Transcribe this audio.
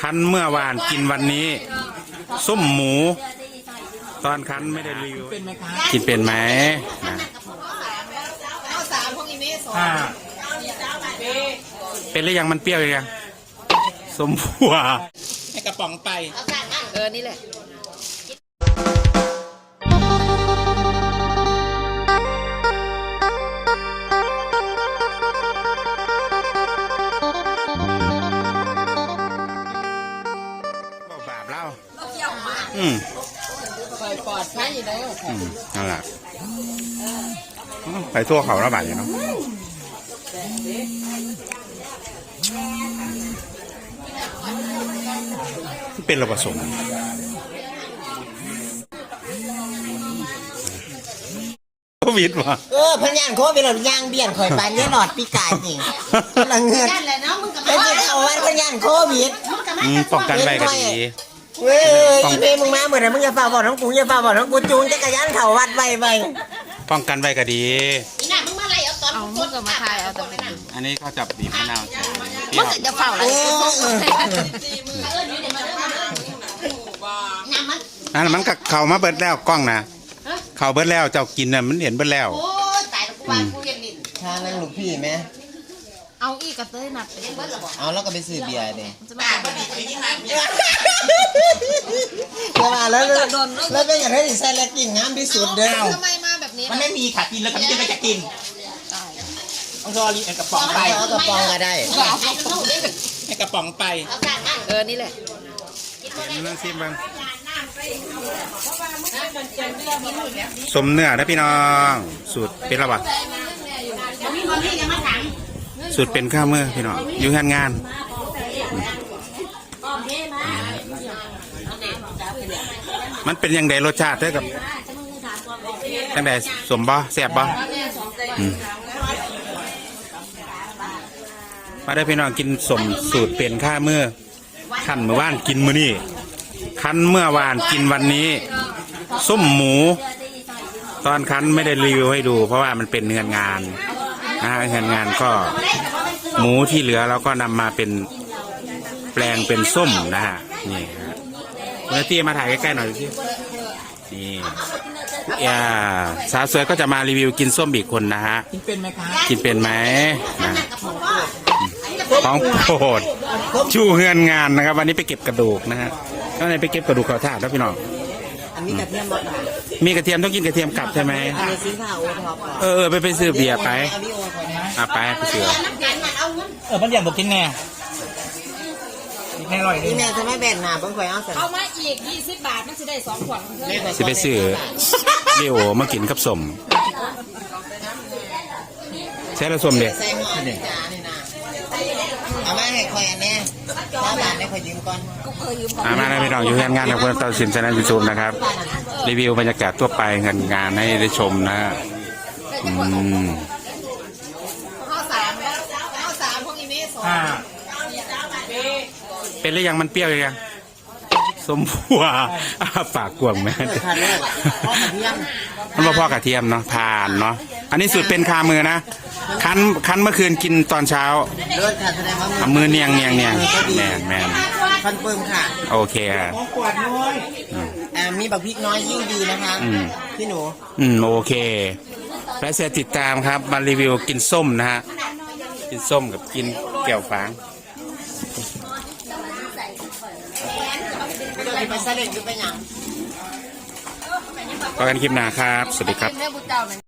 คั้นเมื่อวานกินวันนี้ ส้มหมู ตอนคั้นไม่ได้รีวิวกินเป็นไหมนะเอาสามพวกนี้ไม่สองอ่าเป็นหรือยังมันเปรี้ยวหรือยังสมผัวให้กระป๋องไป เอาสามอันเออนี่แหละ ปล่อยปลอดภัยอยู่แล้วอืมนั่นแหละอืมไปทั่วเขาระบาดอยู่เนาะเป็นระผสมโควิดวะเออพยานโควิดเราย่างเบี้ยนข่อยปานเนี่ยหลอดปีกายนี่คนละเงินนั่นแหละเนาะมึงกับเป็นที่เอาไว้พยานโควิด อืมป้องกันไว้ก็ดี เว้ยอีเมมึงมาเหมือนมึงอย่าฝ่าบอกน้องกูอย่าฝ่าบอกน้องกูจูงจักรยานเข่าวัดไว้ไปป้องกันไว้ก็ดี อีน่ะมึงมาไล่เอาตอนมึงกับมาทายเอาตอนนั้นอันนี้เขาจับบีบมะนาวใส่เปมึรี้งยวก็จะเฝ้าอะไรเออเออน้ำมันอันนั้นมันก็เขามาเบิดแล้วกล้องนะเขาเบิดแล้วเจ้ากินน่ะมันเห็นเบิดแล้ว โอ้ตายแล้วกูว่ากูเรียนลิ้นทานั่งลูกพี่ไหมเอาอีกกระเตยนัดเรียนเบิร์ดหรอบอกเอาแล้วก็ไปซื้อเบียร์เด้จะมาก็ดีที่นั่น เวลาแล้วแล้วก็อยากให้ใส่แลกกิ่งงามที่สุดเด้อทำไมมาแบบนี้มันไม่มีค่ะกินแล้วก็ไม่ได้จะกินต้องรอรีบกระป๋องไปเอากระป๋องมาได้เอาไปเข้าเลยให้กระป๋องไปเอาสามอันเออ นี่แหละนั่งซิมบ้างสมเนื้อนะพี่น้อง สูตรเป็นระบาดสูตรเป็นข้าวเมื่อพี่น้องอยู่งานงาน มันเป็นยังไงรสชาติเท่ากับยังไงสมบ่แซ่บบ่อืมมาได้พี่น้องกินสมสูตรเป็นข้าวเมื่อขันเมื่อวานกินมื้อนี้คันเมื่อวานกินวันนี้ส้มหมู ตอนคันไม่ได้รีวิวให้ดู เพราะว่ามันเป็นเงินงานนะเงินงานก็หมูที่เหลือเราก็นำมาเป็นแปลงเป็นส้มนะฮะนี่ฮะ เมื่อที่มาถ่ายใกล้ๆหน่อยสินี่อย่าสาวสวยก็จะมารีวิวกินส้มอีกคนนะฮะ กินเป็นไหมคะกินเป็นไหมนะของโปรดชูเฮือนงานนะครับ วันนี้ไปเก็บกระดูกนะฮะก็เลยไปเก็บกระดูกเขาถาดแล้วพี่น้องอันนี้กระเทียมบ่ค่ะมีกระเทียมต้องกินกระเทียมกลับใช่ไหมอันนี้สินค้าโอท็อปก่อนเออเออไปไปซื้อเบียร์ไปอาวิโอก่อนนะอะไปไปซื้อเออมันอย่างบอกกินแน่ แน่อร่อยดีนี่แม่จะไม่แบ่งหนาเพิ่งคอยเอาสันเอามาอีก 20 บาท มันจะได้2ขวดเพื่อนสิไปซื้อเบียโอมากินกับสมใช่ละสมเด็กใส่หม้อนี่จ้านี่นะเอามาให้คอยอันเนี้ยห้าบาทให้คอยยืมก่อนมามาได้พี่น้องอยู่งานงานกับคนตัดสินชนะยูทูบนะครับ รีวิวบรรยากาศทั่วไปงานงานให้ได้ชมนะฮะอืมเอาสามเอาสามพวกนี้ไม่สองอ่า เป็นหรือยังมันเปรี้ยวหรือยังสมผัวอ้าปากกวางแม่ทานเลยพ่อกระเทียมมันบ่พอกระเทียมเนาะผ่านเนาะอันนี้สูตรเป็นคามือนะคั้นคั้นเมื่อคืนกินตอนเช้าเลือดค่ะแสดงว่าเอามือเนียงเนียงเนียงแมนแมนคอนเฟิร์มค่ะ โอเคค่ะขวดน้อยอ่ามีบักพริกน้อยยิ่งดีนะคะอืมพี่หนู อืมโอเคและเสียติดตามครับมารีวิวกินส้มนะฮะกินส้มกับกินแก้วฟาง ไปสะเล็ดหรือไปหยังก็กันคลิปหน้าครับ สวัสดีครับ เจ้า